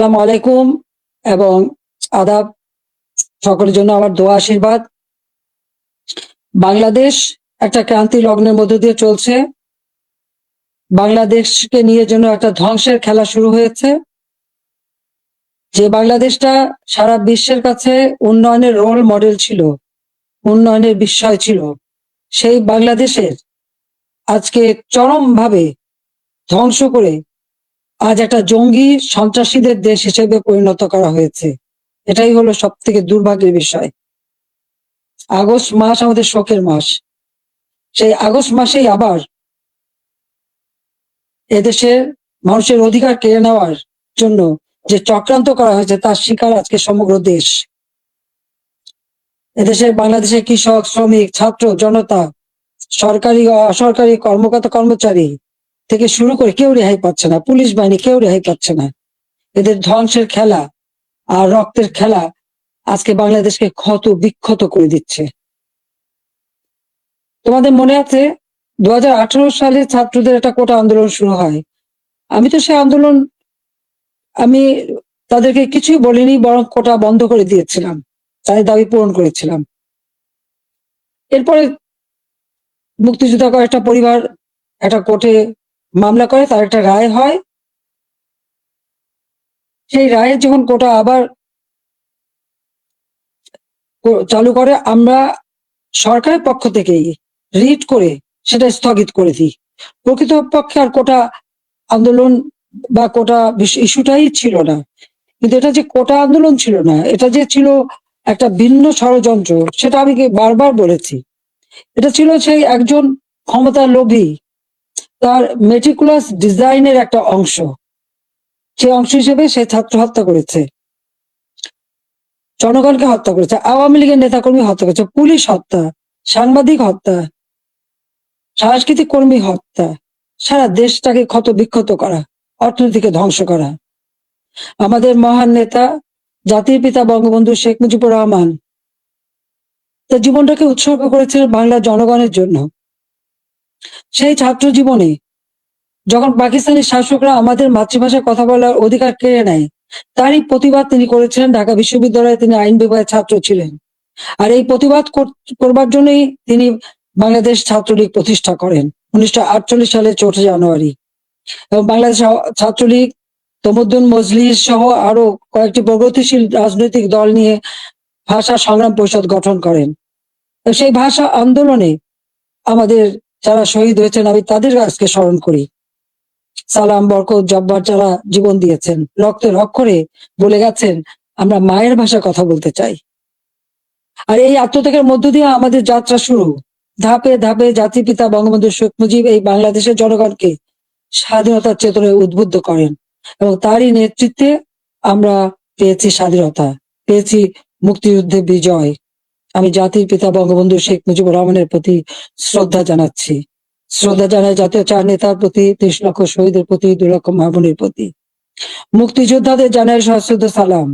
আসসালামু আলাইকুম এবং আদাব, সকলের জন্য আমার দোয়া, আশীর্বাদ। বাংলাদেশ একটা ক্রান্তি লগ্নের মধ্য দিয়ে চলছে। বাংলাদেশকে নিয়ে যেন একটা ধ্বংসের খেলা শুরু হয়েছে। যে বাংলাদেশটা সারা বিশ্বের কাছে উন্নয়নের রোল মডেল ছিল, উন্নয়নের বিষয় ছিল, সেই বাংলাদেশের আজকে চরমভাবে ধ্বংস করে আজ একটা জঙ্গি সন্ত্রাসীদের দেশ হিসেবে পরিণত করা হয়েছে। এটাই হলো সব থেকে দুর্ভাগ্যের বিষয়। আগস্ট মাস আমাদের শোকের মাস। সেই আগস্ট মাসেই আবার এদেশের মানুষের অধিকার কেড়ে নেওয়ার জন্য যে চক্রান্ত করা হয়েছে, তার শিকার আজকে সমগ্র দেশ। এদেশের বাংলাদেশের কৃষক, শ্রমিক, ছাত্র, জনতা, সরকারি অসরকারি কর্মকর্তা কর্মচারী থেকে শুরু করে কেউ রেহাই পাচ্ছে না। পুলিশ বাহিনী কেউ রেহাই পাচ্ছে না। এদের ধ্বংসের খেলা আর রক্তের খেলা আজকে বাংলাদেশকে ক্ষত বিক্ষত করে দিচ্ছে। তোমাদের মনে আছে দু সালে ছাত্রদের একটা কোটা আন্দোলন শুরু হয়। আমি তো সে আন্দোলন, আমি তাদেরকে কিছুই বলিনি, বরং কোটা বন্ধ করে দিয়েছিলাম, তাদের দাবি পূরণ করেছিলাম। এরপরে মুক্তিযোদ্ধা কয়েকটা পরিবার একটা কোর্টে মামলা করে তার একটা রায় হয়। সেই রায়ের যখন কোটা আবার চালু করে, আমরা সরকারের পক্ষ থেকেই রিট করে সেটা স্থগিত করে দিই প্রকৃত পক্ষে আর কোটা আন্দোলন বা কোটা ইস্যুটাই ছিল না। কিন্তু এটা যে কোটা আন্দোলন ছিল না, এটা যে ছিল একটা ভিন্ন ষড়যন্ত্র, সেটা আমি বারবার বলেছি? এটা ছিল সেই একজন ক্ষমতার লোভী তার মেটিকুলাস ডিজাইনের একটা অংশ। সেই অংশ হিসেবে সে ছাত্র হত্যা করেছে। জনগণকে হত্যা করেছে, আওয়ামী লীগের নেতাকর্মী হত্যা করেছে, পুলিশ হত্যা, সাংবাদিক হত্যা, সাংস্কৃতিক কর্মী হত্যা, সারা দেশটাকে ক্ষত বিক্ষত করা, অর্থনীতিকে ধ্বংস করা। আমাদের মহান নেতা, জাতির পিতা বঙ্গবন্ধু শেখ মুজিবুর রহমান, তার জীবনটাকে উৎসর্গ করেছিলেন বাংলার জনগণের জন্য। সেই ছাত্র জীবনে যখন পাকিস্তানি শাসকরা আমাদের মাতৃভাষায় কথা বলার অধিকার কেড়ে নেয়, তারই প্রতিবাদ তিনি করেছিলেন। ঢাকা বিশ্ববিদ্যালয়ে তিনি আইন বিভাগের ছাত্র ছিলেন। আর এই প্রতিবাদ করবার জন্যই তিনি বাংলাদেশ ছাত্রলীগ প্রতিষ্ঠা করেন, উনিশশো আটচল্লিশ সালের চৌঠা জানুয়ারি। এবং বাংলাদেশ ছাত্রলীগ, তমুদ্দুন মজলিস সহ আরও কয়েকটি প্রগতিশীল রাজনৈতিক দল নিয়ে ভাষা সংগ্রাম পরিষদ গঠন করেন। সেই ভাষা আন্দোলনে আমাদের যারা শহীদ হয়েছেন, আমি তাদের আজকে স্মরণ করি। সালাম, বরকত, জব্বার যারা জীবন দিয়েছেন রক্তের অক্ষরে বলে গেছেন, আমরা মায়ের ভাষায় কথা বলতে চাই। আর এই আত্মত্যাগের মধ্য দিয়ে আমাদের যাত্রা শুরু। ধাপে ধাপে জাতির পিতা বঙ্গবন্ধু শেখ মুজিব এই বাংলাদেশের জনগণকে স্বাধীনতার চেতনায় উদ্বুদ্ধ করেন এবং তারই নেতৃত্বে আমরা পেয়েছি স্বাধীনতা, পেয়েছি মুক্তিযুদ্ধে বিজয়। আমি জাতির পিতা বঙ্গবন্ধু শেখ মুজিবুর রহমানের প্রতি শ্রদ্ধা জানাচ্ছি। শ্রদ্ধা জানাই জাতীয় চার নেতার প্রতি, ত্রিশ লক্ষ শহীদের প্রতি দুই লক্ষ মাহবুনের প্রতি। মুক্তিযোদ্ধাদের জানাই সশ্রদ্ধ সালাম।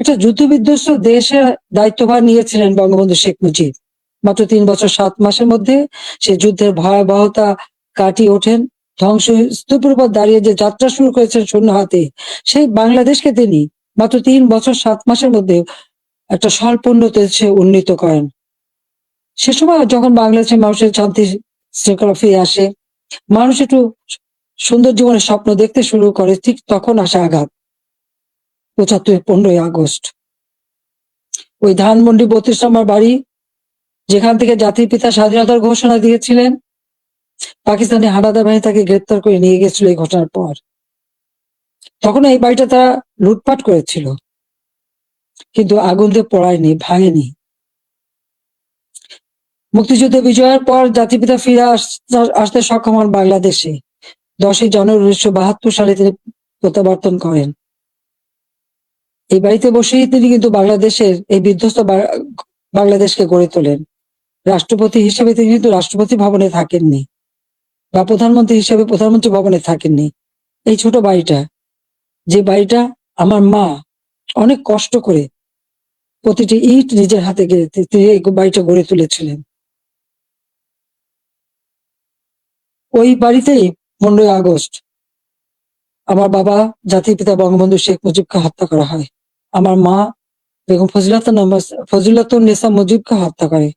এটা যুদ্ধ বিধ্বস্ত দেশের দায়িত্বভার নিয়েছিলেন বঙ্গবন্ধু শেখ মুজিব। মাত্র তিন বছর, সাত মাসের মধ্যে সে যুদ্ধের ভয়াবহতা কাটিয়ে ওঠেন। ধ্বংস স্তূপের উপর দাঁড়িয়ে যে যাত্রা শুরু করেছেন শূন্য হাতে, সেই বাংলাদেশকে তিনি মাত্র তিন বছর, সাত মাসের মধ্যে একটা স্বল্পোন্নত দেশে উন্নীত করেন। সে সময় যখন বাংলাদেশের মানুষের শান্তি শৃঙ্খলা ফিরে আসে, মানুষ একটু সুন্দর জীবনের স্বপ্ন দেখতে শুরু করে, ঠিক তখন আসে আঘাত। পঁচাত্তর, পনেরোই আগস্ট। ওই ধানমন্ডি বত্রিশ নম্বর বাড়ি, যেখান থেকে জাতির পিতা স্বাধীনতার ঘোষণা দিয়েছিলেন, পাকিস্তানি হানাদার বাহিনী তাকে গ্রেপ্তার করে নিয়ে গেছিল এই ঘটনার পর। তখন এই বাড়িটা তারা লুটপাট করেছিল। কিন্তু আগুন দিয়ে পড়ায়নি, ভাঙেনি। মুক্তিযুদ্ধে বিজয়ের পর জাতিপিতা ফিরে আস- আসতে সক্ষম হন বাংলাদেশে। দশই জানুয়ারি উনিশশো বাহাত্তর সালে তিনি প্রত্যাবর্তন করেন। এই বাড়িতে বসেই তিনি কিন্তু বাংলাদেশের এই বিধ্বস্ত বাংলাদেশকে গড়ে তোলেন। রাষ্ট্রপতি হিসেবে তিনি কিন্তু রাষ্ট্রপতি ভবনে থাকেননি বা প্রধানমন্ত্রী হিসেবে প্রধানমন্ত্রী ভবনে থাকেননি। এই ছোট বাড়িটা, যে বাড়িটা আমার মা অনেক কষ্ট করে প্রতিটি ইট নিজের হাতে গেড়ে তিনি এই বাড়িটা গড়ে তুলেছিলেন। ওই বাড়িতেই পনেরোই আগস্ট আমার বাবা, জাতির পিতা বঙ্গবন্ধু শেখ মুজিবকে হত্যা করা হয়। আমার মা বেগম ফজিলাতুন ফজিলাতুন নেসা মুজিবকে হত্যা করে।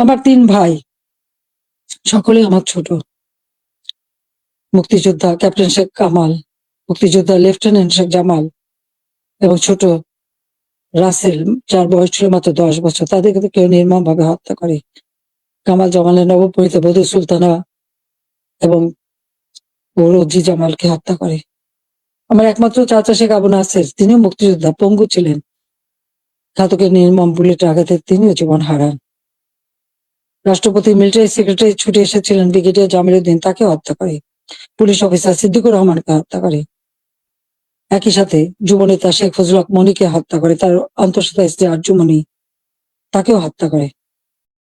আমার তিন ভাই, সকলে আমার ছোট। মুক্তিযোদ্ধা ক্যাপ্টেন শেখ কামাল, মুক্তিযোদ্ধা লেফটেন্যান্ট শেখ জামাল এবং ছোট রাসেল, যার বয়স ছিল মাত্র দশ বছর তাদেরকে কেউ নির্মম ভাবে হত্যা করে। কামাল জামালের নবপরিত বধূ সুলতানা এবং ওর জামালকে হত্যা করে। আমার একমাত্র চাচা শেখ আবু নাসের, তিনিও মুক্তিযোদ্ধা, পঙ্গু ছিলেন। ঘাতকের নির্মম বুলেটের আঘাতে তিনিও জীবন হারান। রাষ্ট্রপতি, মিলিটারি সেক্রেটারি ছুটে এসেছিলেন ব্রিগেডিয়ার জামিল উদ্দিন তাকে হত্যা করে। পুলিশ অফিসার সিদ্দিকুর রহমানকে হত্যা করে। একই সাথে যুবনেতা শেখ ফজল হক মনিকে হত্যা করে। তার অন্তঃসত্ত্বা স্ত্রী আরজুমণি তাকেও হত্যা করে।